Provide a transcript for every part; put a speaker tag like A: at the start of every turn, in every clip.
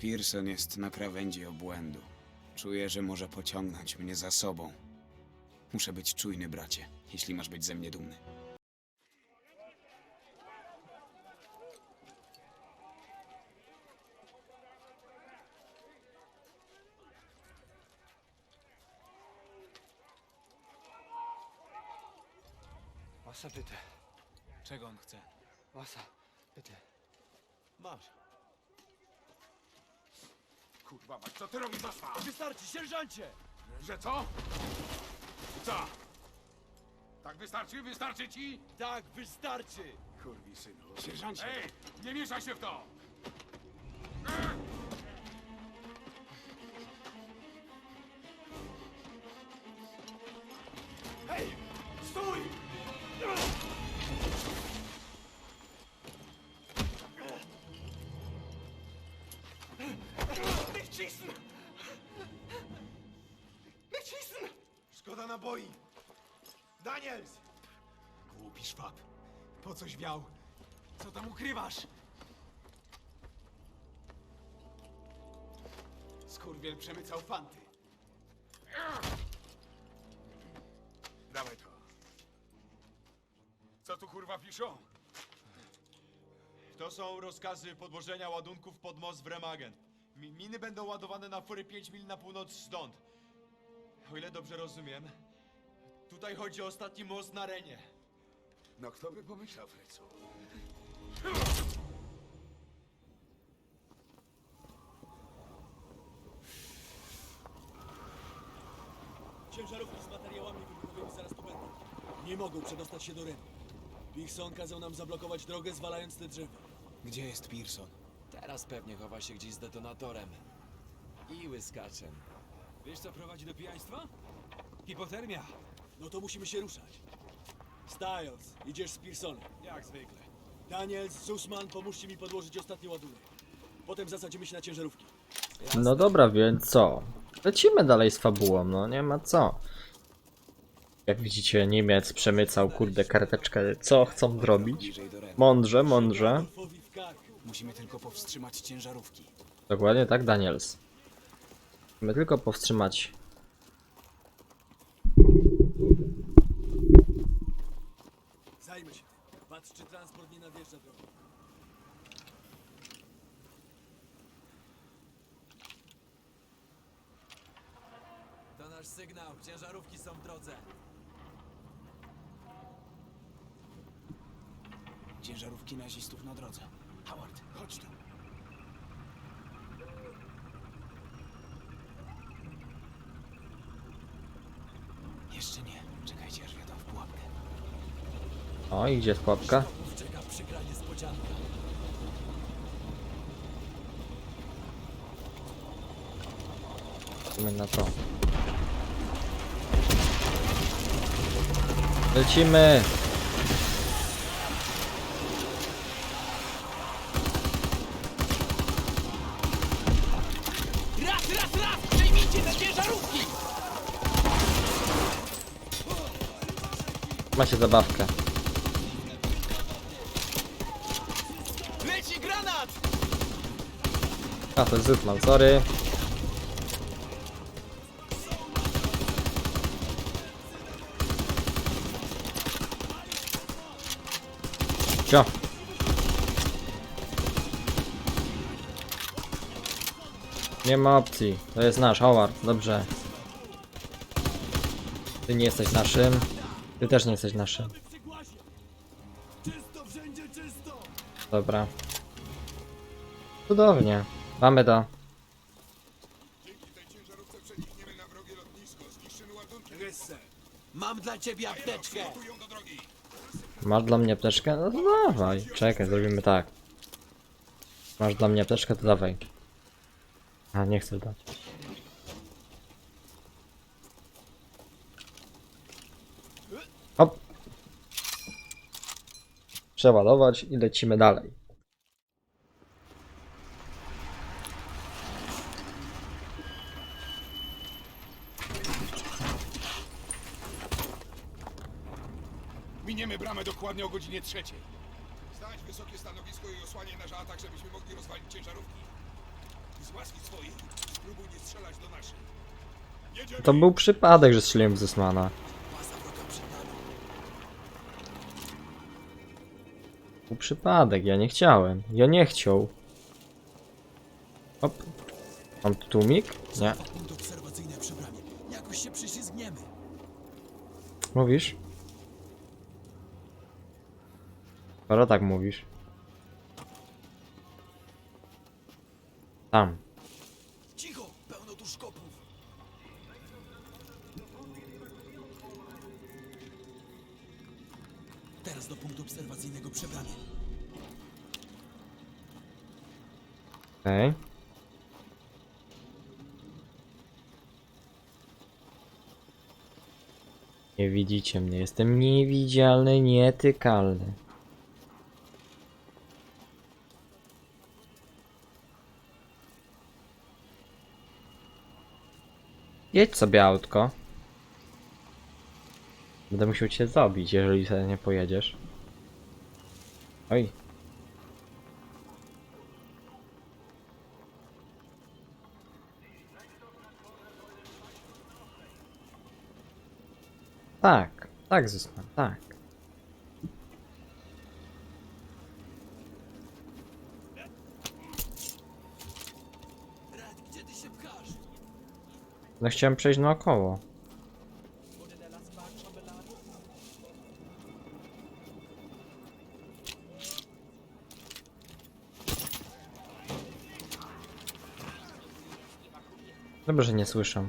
A: Pearson jest na krawędzi obłędu. Czuję, że może pociągnąć mnie za sobą. Muszę być czujny, bracie, jeśli masz być ze mnie dumny.
B: Wasser bitte.
A: Czego on chce?
B: Wasser, bitte. Masz.
C: Kurwa mać, co ty robisz, Wasza?
B: Wystarczy, sierżancie!
C: Że co? Co? Tak wystarczy? Wystarczy ci?
B: Tak, wystarczy!
C: Kurwi synu.
A: Sierżancie!
C: Ej, nie mieszaj się w to!
D: Daniels!
B: Głupi szwab. Po coś wiał. Co tam ukrywasz?
A: Skurwiel przemycał fanty.
C: Dawaj to. Co tu kurwa piszą?
E: To są rozkazy podłożenia ładunków pod most w Remagen. Mi- Miny będą ładowane na fury 5 mil na północ stąd. O ile dobrze rozumiem, tutaj chodzi o ostatni most na Renie.
C: No kto by pomyślał, Frecu?
F: Ciężarówki z materiałami wybuchowymi zaraz tu będą. Nie mogą przedostać się do Renu. Pearson kazał nam zablokować drogę, zwalając te drzewa.
A: Gdzie jest Pearson?
G: Teraz pewnie chowa się gdzieś z detonatorem. I łyskaczem.
F: Wiesz, co prowadzi do pijaństwa? Hipotermia. No to musimy się ruszać. Styles, idziesz z Pearsonem. Jak zwykle. Daniels, Zusman, pomóżcie mi podłożyć ostatni ładunek. Potem zasadzimy się na ciężarówki.
H: No dobra, więc co? Lecimy dalej z fabułą, no nie ma co. Jak widzicie, Niemiec przemycał, kurde, karteczkę, co chcą zrobić.
A: Bliżej do Renu.
H: Mądrze, mądrze.
F: W.
A: Musimy tylko powstrzymać ciężarówki.
H: Dokładnie tak, Daniels. Musimy tylko powstrzymać.
F: Zajmę się tym. Czy transport nie nadjeżdża drogą.
G: To nasz sygnał. Ciężarówki są w drodze.
A: Ciężarówki nazistów na drodze. Howard, chodź tu. Jeszcze nie. Czekajcie, aż wjadą w pułapkę.
H: O, idzie pułapka.
G: Czeka przykra niespodzianka.
H: Lecimy na to. Lecimy!
G: Raz, raz, raz! Przejmijcie te ciężarówki!
H: Macie zabawkę. A, to jest sorry. Cio. Nie ma opcji. To jest nasz Howard. Dobrze. Ty nie jesteś naszym. Ty też nie jesteś naszym. Dobra. Cudownie. Mamy to.
C: Dzięki tej ciężarówce przenikniemy na wrogie lotnisko, zniszczymy ładunki,
G: Mam dla ciebie apteczkę!
H: Masz dla mnie apteczkę? No to dawaj. Czekaj, zrobimy tak. Masz dla mnie apteczkę, to dawaj. A, nie chcę dać. Hop. Przeładować i lecimy dalej.
C: Miniemy bramę dokładnie o godzinie trzeciej. Znać wysokie stanowisko i nasz atak, żebyśmy mogli rozwalić ciężarówki.
I: łaski swojej. Spróbuj nie strzelać do naszych. Jedziemy!
H: To był przypadek, że strzeliłem w Zusmana. Był przypadek, ja nie chciałem. Ja nie chciał. Hop. Mam tu tłumik? Nie.
G: Punkt obserwacyjny przy bramie. Jakoś się przyślizgniemy.
H: Mówisz? Skoro tak mówisz. Tam.
G: Cicho! Pełno tu szkopów. Teraz do punktu obserwacyjnego przy bramie.
H: Okej. Nie widzicie mnie, jestem niewidzialny, nietykalny. Jedź sobie autko. Będę musiał cię zabić, jeżeli sobie nie pojedziesz. Oj. Tak, tak, Zusman, tak. No chciałem przejść naokoło. Dobrze, że nie słyszę.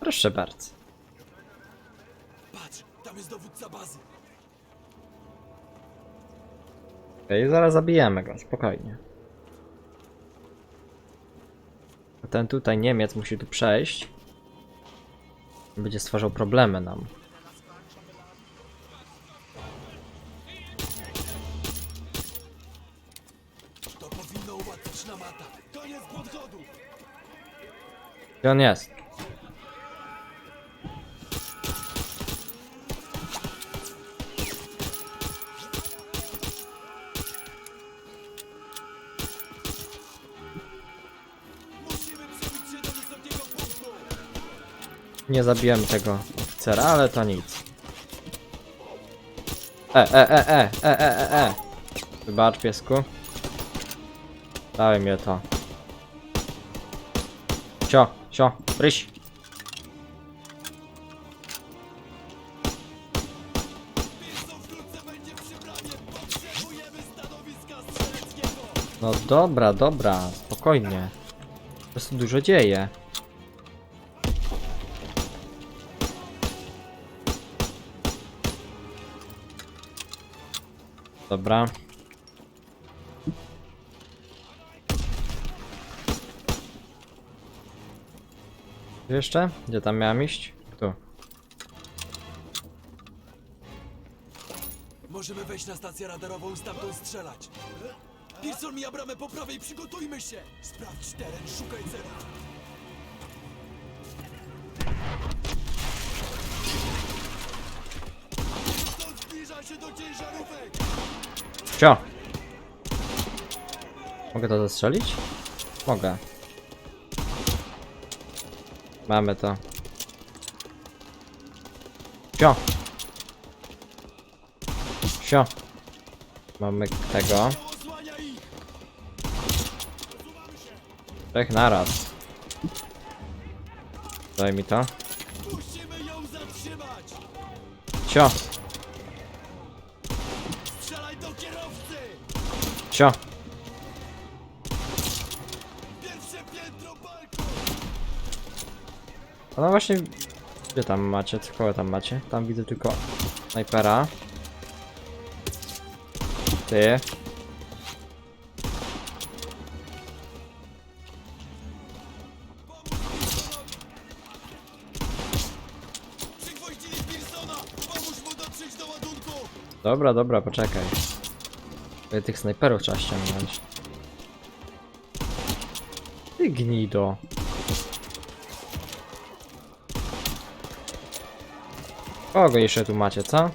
H: Proszę bardzo.
G: Patrz, tam jest dowódca bazy.
H: Okej, zaraz zabijemy go, spokojnie. A Ten tutaj Niemiec musi tu przejść. Będzie stwarzał problemy nam.
G: To powinno ułatwić nam atak. Koniec podchodu!
H: Gdzie on jest? Nie zabiłem tego oficera, ale to nic. E, e, e, e, e, e, e, e. Wybacz, piesku. Dałem mnie to. Sio, sio, ryś. No dobra, dobra, spokojnie. Po prostu dużo dzieje. Dobra. Jeszcze? Gdzie tam miałem iść? Tu.
G: Możemy wejść na stację radarową i stamtąd strzelać. Pearson mija bramę po prawej, przygotujmy się! Sprawdź teren, szukaj celu.
H: Cio! Mogę to zastrzelić? Mogę. Mamy to. Cio! Cio! Mamy tego. Trzech naraz. Daj mi to.
G: Musimy
H: Cio! A no właśnie... Gdzie tam macie? Kogo tam macie? Tam widzę tylko snajpera. Ty. Dobra, dobra, poczekaj. Ale Tych snajperów trzeba ściągnąć. Ty gnido. Kogo jeszcze tu macie, co?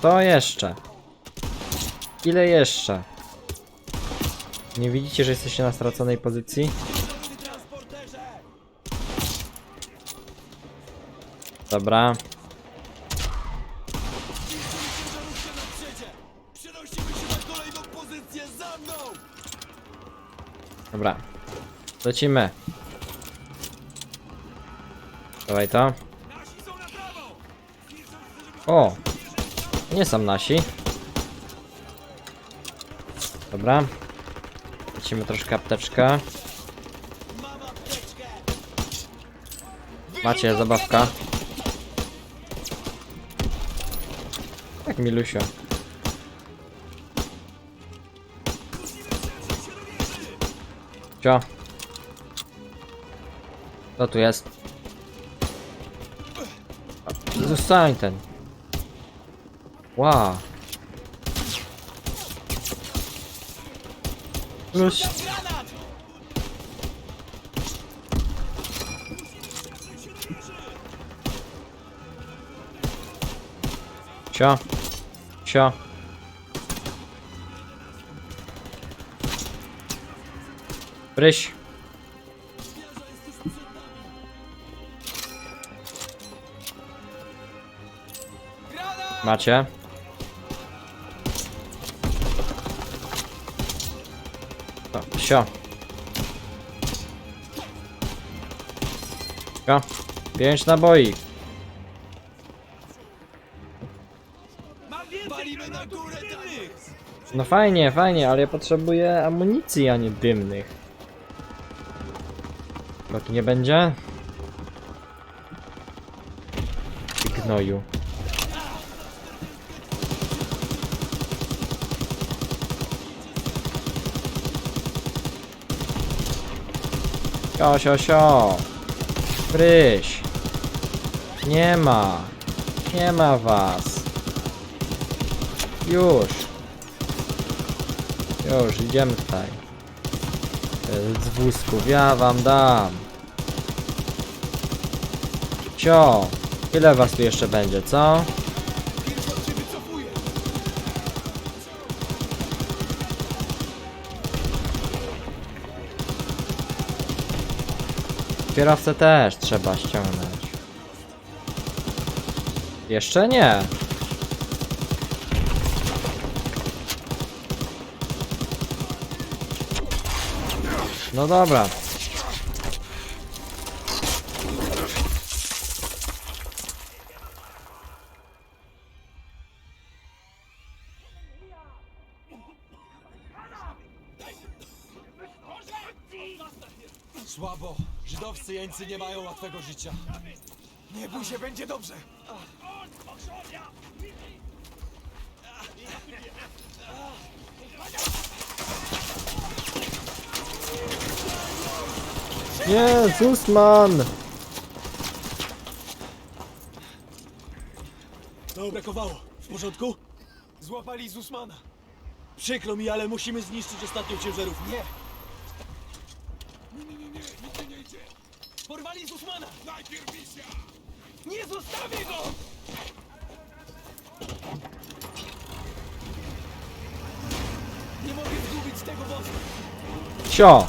H: To jeszcze. Ile jeszcze? Nie widzicie, że jesteście na straconej pozycji? Dobra. Lecimy. Dawaj to. O! Nie są nasi. Dobra. Lecimy troszkę apteczkę. Macie zabawka. Tak, Milusio. Cio. Co tu jest? Zostań ten. Wow. Plus. Cio. Cio. Pryś. Macie. O, sio. Sio. Pięć naboi. No fajnie, fajnie, ale ja potrzebuję amunicji, a nie dymnych. Nie będzie? Gnoju. Sio, sio, sio. Pryś. Nie ma. Nie ma was. Już. Już, idziemy tutaj. Z wózków, ja wam dam. Cio, ile was tu jeszcze będzie, co? Kierowcę też trzeba ściągnąć. Jeszcze nie. No dobra.
G: Jeńcy nie mają łatwego życia.
C: Nie bój się, będzie dobrze.
H: Nie, Zusman!
G: To brakowało. W porządku?
C: Złapali Zusmana.
G: Przykro mi, ale musimy zniszczyć ostatnią ciężarówkę.
C: Nie,
G: Porwali Zusmana!
I: Najpierw misja!
G: Nie zostawię go! Nie mogę zgubić tego wozu!
H: Cio!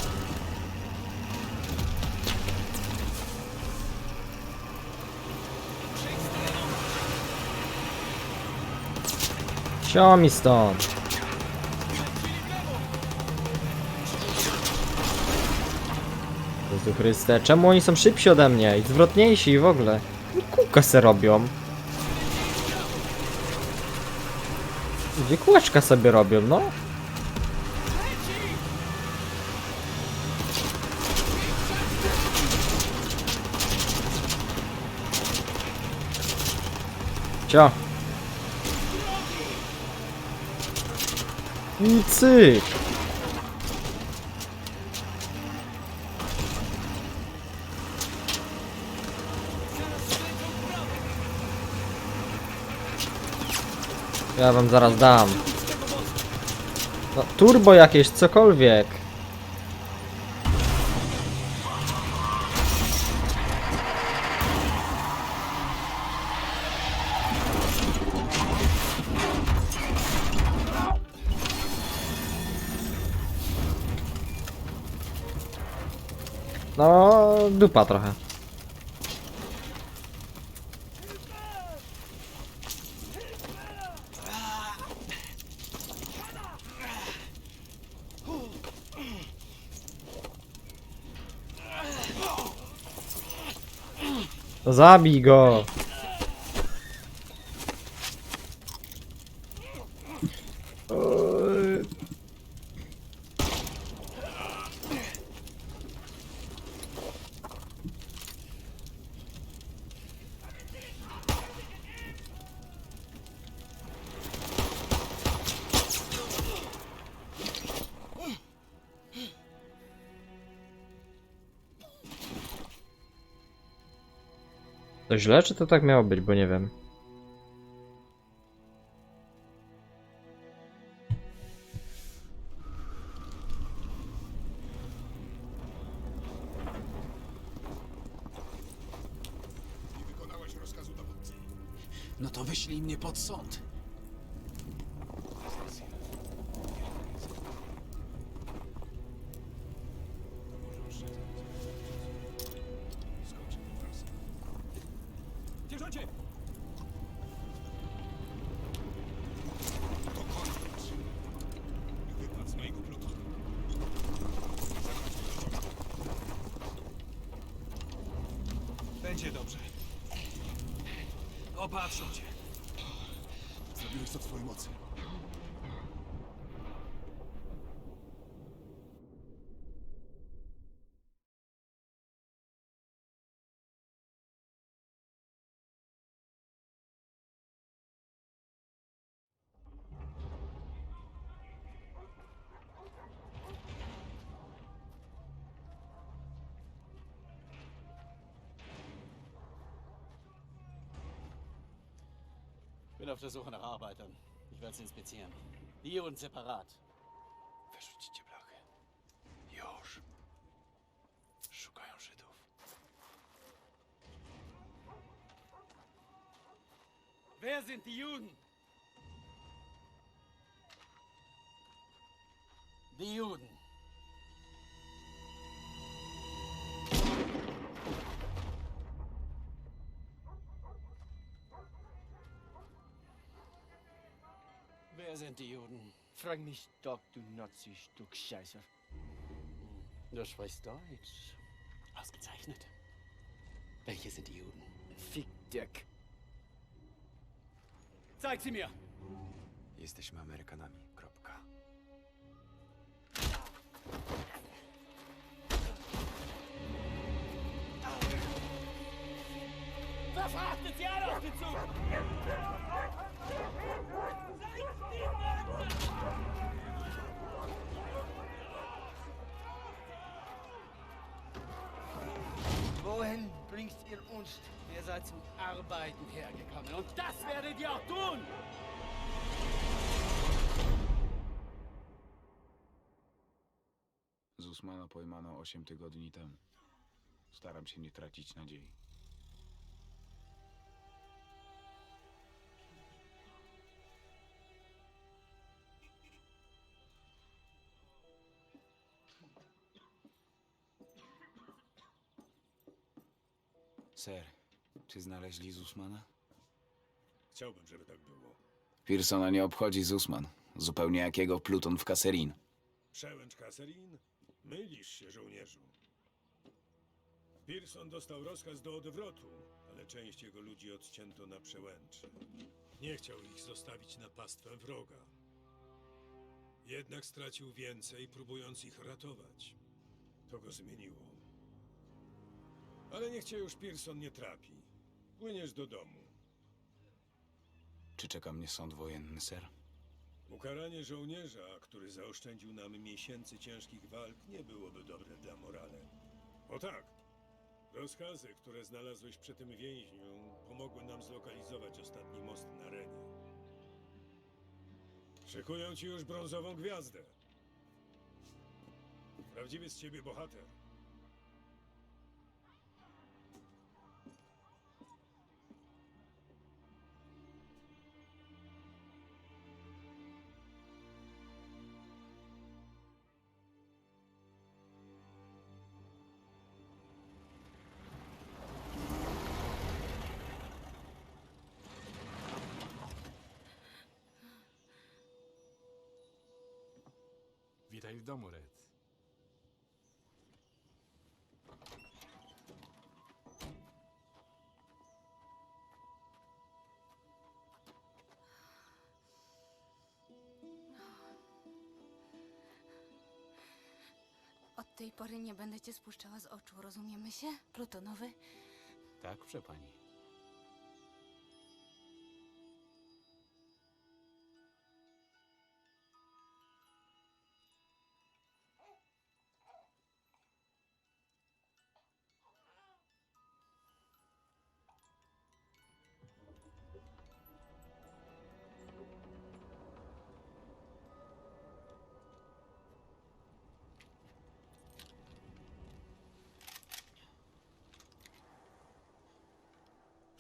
H: Cio mi stąd! Jezu Chryste, czemu oni są szybsi ode mnie i zwrotniejsi i w ogóle? I Kółka se robią. Gdzie kółeczka sobie robią, no? Cio. I cyk. Ja wam zaraz dam. No, turbo jakieś, cokolwiek. No, dupa trochę. Zabij go! Źle, czy to tak miało być, bo nie wiem.
C: No to wyślij mnie pod sąd.
J: Bin auf der Suche nach Arbeitern. Ich werde sie inspizieren. Hier und separat.
I: Wyrzućcie blachy. Już. Szukają Żydów.
J: Wer sind die Juden? Die Juden. Sind die Juden?
K: Frag mich doch, du Nazi-Stück Scheiße.
J: Du sprichst Deutsch. Ausgezeichnet. Welche sind die Juden?
K: Fick Dirk.
J: Zeig sie mir!
A: Jesteśmy Amerykanami. Kropka.
J: Verfrachtet sie alle auf den Zug!
K: Bringt ihr uns?
J: Ihr seid zum Arbeiten hergekommen und das werdet ihr auch tun!
A: Zusmana pojmano 8 tygodni temu. Staram się nie tracić nadziei. Ser, czy znaleźli Zusmana?
I: Chciałbym, żeby tak było.
A: Pearsona nie obchodzi Zusman. Zupełnie jak jego pluton w Kasserin.
I: Przełęcz Kaserin? Mylisz się, żołnierzu. Pearson dostał rozkaz do odwrotu, ale część jego ludzi odcięto na przełęczy. Nie chciał ich zostawić na pastwę wroga. Jednak stracił więcej, próbując ich ratować. To go zmieniło. Ale niech cię już Pearson nie trapi. Płyniesz do domu.
A: Czy czeka mnie sąd wojenny, ser?
I: Ukaranie żołnierza, który zaoszczędził nam miesięcy ciężkich walk, nie byłoby dobre dla morale. O tak! Rozkazy, które znalazłeś przy tym więźniu, pomogły nam zlokalizować ostatni most na Renie. Szykują ci już brązową gwiazdę. Prawdziwy z ciebie bohater.
L: Witaj w domu, Red.
M: Od tej pory nie będę cię spuszczała z oczu, rozumiemy się? Plutonowy?
A: Tak, proszę pani.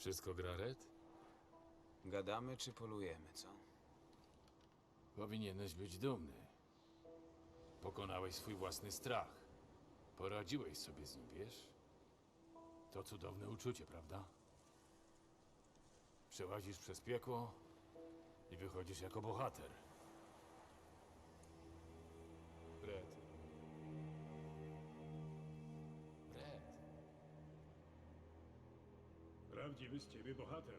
L: Wszystko gra, Red?
A: Gadamy czy polujemy, co?
L: Powinieneś być dumny. Pokonałeś swój własny strach. Poradziłeś sobie z nim, wiesz? To cudowne uczucie, prawda? Przełazisz przez piekło i wychodzisz jako bohater.
I: Prawdziwy z ciebie bohater.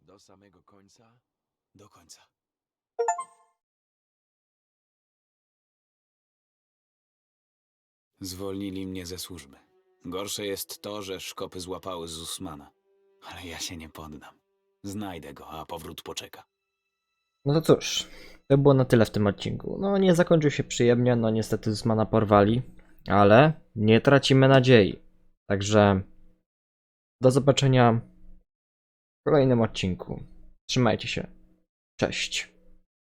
B: Do samego końca?
A: Do końca. Zwolnili mnie ze służby. Gorsze jest to, że szkopy złapały Zusmana. Ale ja się nie poddam. Znajdę go, a powrót poczeka.
H: No to cóż, to było na tyle w tym odcinku. No nie zakończył się przyjemnie, no niestety Zmana porwali, ale nie tracimy nadziei. Także do zobaczenia w kolejnym odcinku. Trzymajcie się. Cześć.